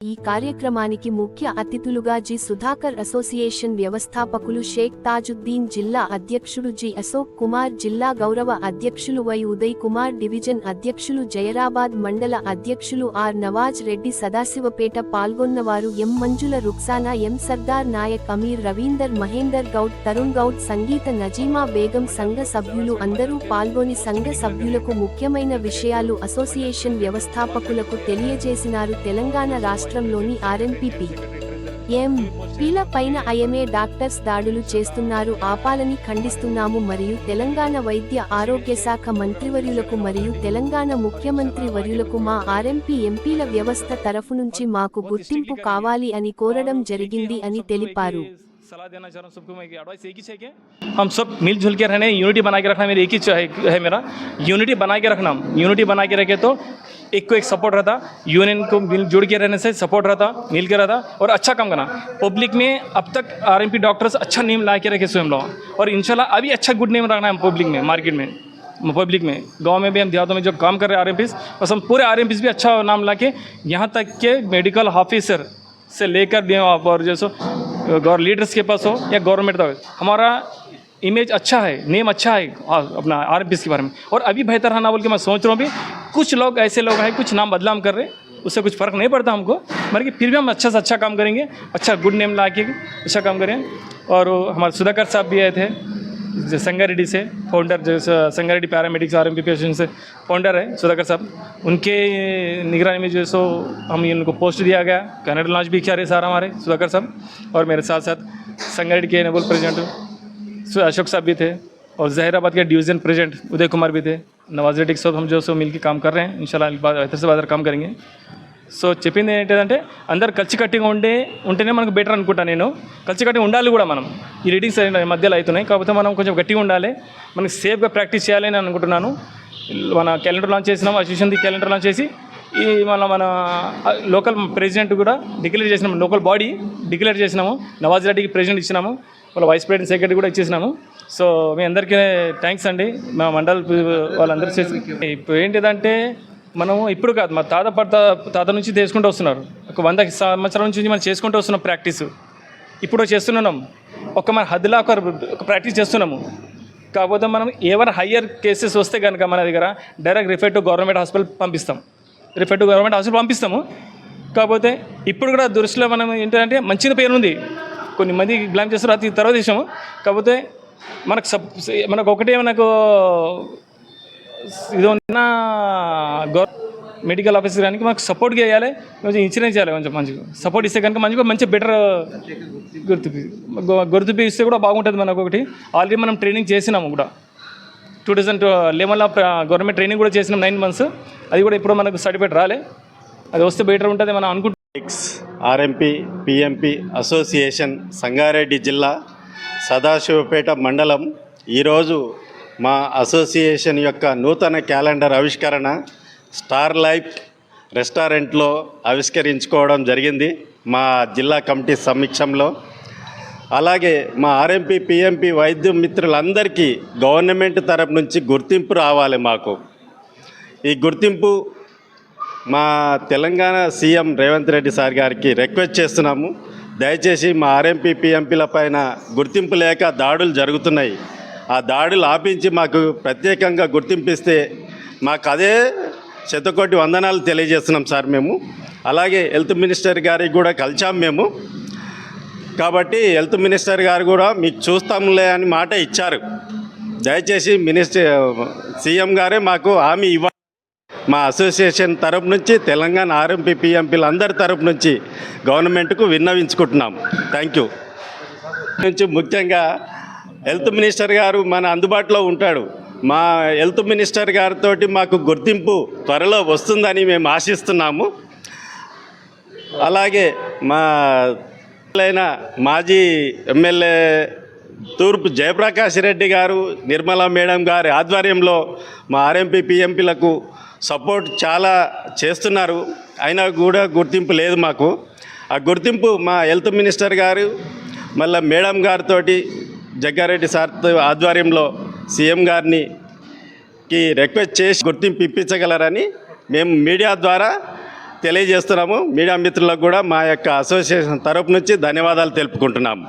ఈ కార్యక్రమానికి ముఖ్య అతిథులుగా జి. సుధాకర్ అసోసియేషన్ వ్యవస్థాపకులు షేక్ తాజుద్దీన్ జిల్లా అధ్యక్షుడు జి. అశోక్ కుమార్ జిల్లా గౌరవ అధ్యక్షులు వై. ఉదయ్ కుమార్ డివిజన్ అధ్యక్షులు జయరాబాద్ మండల అధ్యక్షులు ఆర్. నవాజ్ రెడ్డి సదాశివపేట పాల్గొన్నవారు ఎం. మంజుల రుక్సానా ఎం. సర్దార్ నాయక్ అమీర్ రవీందర్ మహేందర్ గౌడ్ తరుణ్ గౌడ్ సంగీత నజీమా బేగం సంఘ సభ్యులు అందరూ పాల్గొని సంఘ సభ్యులకు ముఖ్యమైన విషయాలు అసోసియేషన్ వ్యవస్థాపకులకు తెలియజేసినారు తెలంగాణ రాష్ట్రంలోని ఆర్ఎంపీపీ ఎం. పీల పైన ఐఎంఏ డాక్టర్స్ దాడులు చేస్తున్నారు ఆపాలని ఖండిస్తున్నాము మరియు తెలంగాణ వైద్య ఆరోగ్య శాఖ మంత్రివర్యులకు మరియు తెలంగాణ ముఖ్యమంత్రి వర్యులకు మా ఆర్ఎంపీ ఎంపీల వ్యవస్థ తరఫు నుంచి మాకు గుర్తింపు కావాలి అని కోరడం జరిగింది అని తెలిపారు. सलाह देना चाह रहा हूँ सबको मैं एडवाइस एक ही कि हम सब मिलजुल के रहने यूनिटी बना के रखना मेरा एक ही है मेरा। यूनिटी बना के रखना यूनिटी बना के रखे तो एक को एक सपोर्ट रहता यूनियन को मिल जुड़ के रहने से सपोर्ट रहता, मिल के रहता और अच्छा काम करना। पब्लिक में अब तक आर डॉक्टर्स अच्छा नेम ला के रखे स्वयं लोग। और इंशाल्लाह अभी अच्छा गुड नेम रखना है पब्लिक में मार्केट में पब्लिक में। गाँव में भी हम देहातों में जो काम कर रहे हैं आर बस हम पूरे आर भी अच्छा नाम ला के यहाँ तक के मेडिकल ऑफिसर से लेकर और जैसो लीडर्स के पास हो या गवर्नमेंट तक हमारा इमेज अच्छा है, नेम अच्छा है अपना आर के बारे में। और अभी बेहतर है ना बोल के मैं सोच रहा हूँ भी कुछ लोग, ऐसे लोग हैं, कुछ नाम बदलाम कर रहे हैं, उससे कुछ फ़र्क नहीं पड़ता हमको। मगर कि फिर भी हम अच्छा से अच्छा काम करेंगे अच्छा गुड नेम ला के अच्छा काम करें। और हमारे सुधाकर साहब भी आए थे संगारेड्डी से फाउंडर जो संगारेड्डी पैरामेडिक्स आर एम से फाउंडर है सुधाकर साहब उनके निगरानी में जो है सो हम इनको पोस्ट दिया गया कनाडा लॉन्च भी किया रहे सारा हमारे सुधाकर साहब और मेरे साथ साथ संगारेड्डी के नेबल प्रेसिडेंट सु- अशोक साहब भी थे और जहराबाद के डिवीज़न प्रेसिडेंट उदय कुमार भी थे नवाज रेड्डी के साथ हम जो है सो मिल के काम कर रहे हैं इंशाल्लाह बेहतर से बेहतर काम करेंगे సో చెప్పింది ఏంటంటే అందరు కలిసికట్టుగా ఉండే ఉంటేనే మనకు బెటర్ అనుకుంటా నేను కలిసికట్టుగా ఉండాలి కూడా మనం ఈ రీడింగ్స్ మధ్యలో అవుతున్నాయి. కాకపోతే మనం కొంచెం గట్టిగా ఉండాలి. మనకి సేఫ్గా ప్రాక్టీస్ చేయాలి అని అనుకుంటున్నాను. మన క్యాలెండర్ లాంచ్ చేసినాము అసోసియేషన్ది క్యాలెండర్ లాంచ్ చేసి ఈ మన మన లోకల్ ప్రెసిడెంట్ కూడా డిక్లేర్ చేసినాము లోకల్ బాడీ డిక్లేర్ చేసినాము. నవాజ్ రెడ్డికి ప్రెసిడెంట్ ఇచ్చినాము. వాళ్ళ వైస్ ప్రెసిడెంట్ సెక్రటరీ కూడా ఇచ్చేసినాము. సో మీ అందరికీ థ్యాంక్స్ అండి. మా మండల్ వాళ్ళందరూ చేసి ఇప్పుడు ఏంటిదంటే మనము ఇప్పుడు కాదు మా తాత పడత తాత నుంచి చేసుకుంటూ వస్తున్నారు. ఒక వంద సంవత్సరాల నుంచి మనం చేసుకుంటూ వస్తున్నాం ప్రాక్టీస్. ఇప్పుడు చేస్తున్నాం. ఒక మన హద్దులా ఒక ఒక ప్రాక్టీస్ చేస్తున్నాము. కాకపోతే మనం ఏమైనా హయ్యర్ కేసెస్ వస్తే కనుక మన దగ్గర direct refer to government hospital పంపిస్తాం. రిఫర్ టు గవర్నమెంట్ హాస్పిటల్ పంపిస్తాము. కాకపోతే ఇప్పుడు కూడా దృష్టిలో మనం ఏంటంటే మంచిగా పేరు ఉంది. కొన్ని మంది బ్లామ్ చేస్తారు అది తర్వాత విషయము కాకపోతే మనకు సబ్ మనకు ఒకటే మనకు ఇది ఉన్న గవర్ మెడికల్ ఆఫీసర్ కానీ మాకు సపోర్ట్ చేయాలి కొంచెం ఇన్సూరెన్స్ చేయాలి కొంచెం మంచిగా. సపోర్ట్ ఇస్తే కనుక మంచిగా మంచి బెటర్ గుర్తుపి గు- గుర్తుపి ఇస్తే కూడా బాగుంటుంది మనకు ఒకటి. ఆల్రెడీ మనం ట్రైనింగ్ చేసినాము కూడా. టూ థౌజండ్ లెవెన్లో గవర్నమెంట్ ట్రైనింగ్ కూడా చేసినాం నైన్ మంత్స్. అది కూడా ఇప్పుడు మనకు సర్టిఫికేట్ రాలే. అది వస్తే బెటర్ ఉంటుంది మనం అనుకుంటున్నాం ఆర్ఎంపీ పిఎంపీ అసోసియేషన్ సంగారెడ్డి జిల్లా సదాశివపేట మండలం. ఈరోజు మా అసోసియేషన్ యొక్క నూతన క్యాలెండర్ ఆవిష్కరణ స్టార్ లైఫ్ రెస్టారెంట్లో ఆవిష్కరించుకోవడం జరిగింది మా జిల్లా కమిటీ సమీక్షంలో. అలాగే మా ఆర్ఎంపీ పిఎంపి వైద్య మిత్రులందరికీ గవర్నమెంట్ తరపు నుంచి గుర్తింపు రావాలి మాకు. ఈ గుర్తింపు మా తెలంగాణ సీఎం రేవంత్ రెడ్డి సార్ గారికి రిక్వెస్ట్ చేస్తున్నాము. దయచేసి మా ఆర్ఎంపీ పిఎంపీల పైన గుర్తింపు లేక దాడులు జరుగుతున్నాయి. ఆ దాడులు ఆపించి మాకు ప్రత్యేకంగా గుర్తింపిస్తే మాకు అదే శతకోటి వందనాలు తెలియజేస్తున్నాం సార్ మేము. అలాగే హెల్త్ మినిస్టర్ గారికి కూడా కలిసాం మేము. కాబట్టి హెల్త్ మినిస్టర్ గారు కూడా మీకు చూస్తాంలే అని మాట ఇచ్చారు. దయచేసి మినిస్టర్ సీఎం గారే మాకు హామీ ఇవ్వ మా అసోసియేషన్ తరపు నుంచి తెలంగాణ ఆర్ఎంపీ పిఎంపీలు అందరి తరపు నుంచి గవర్నమెంట్కు విన్నవించుకుంటున్నాం. Thank you. నుంచి ముఖ్యంగా హెల్త్ మినిస్టర్ గారు మన అందుబాటులో ఉంటాడు. మా హెల్త్ మినిస్టర్ గారితో మాకు గుర్తింపు త్వరలో వస్తుందని మేము ఆశిస్తున్నాము. అలాగే మా మాజీ ఎమ్మెల్యే తూర్పు జయప్రకాష్ రెడ్డి గారు నిర్మలా మేడం గారి ఆధ్వర్యంలో మా ఆర్ఎంపీ పిఎంపీలకు సపోర్ట్ చాలా చేస్తున్నారు. అయినా కూడా గుర్తింపు లేదు మాకు. ఆ గుర్తింపు మా హెల్త్ మినిస్టర్ గారు మళ్ళీ మేడం గారితో జగ్గారెడ్డి సార్ ఆధ్వర్యంలో సీఎం గారిని కి రిక్వెస్ట్ చేసి గుర్తింపు ఇప్పించగలరని మేము మీడియా ద్వారా తెలియజేస్తున్నాము. మీడియా మిత్రులకు కూడా మా యొక్క అసోసియేషన్ తరపు నుంచి ధన్యవాదాలు తెలుపుకుంటున్నాము.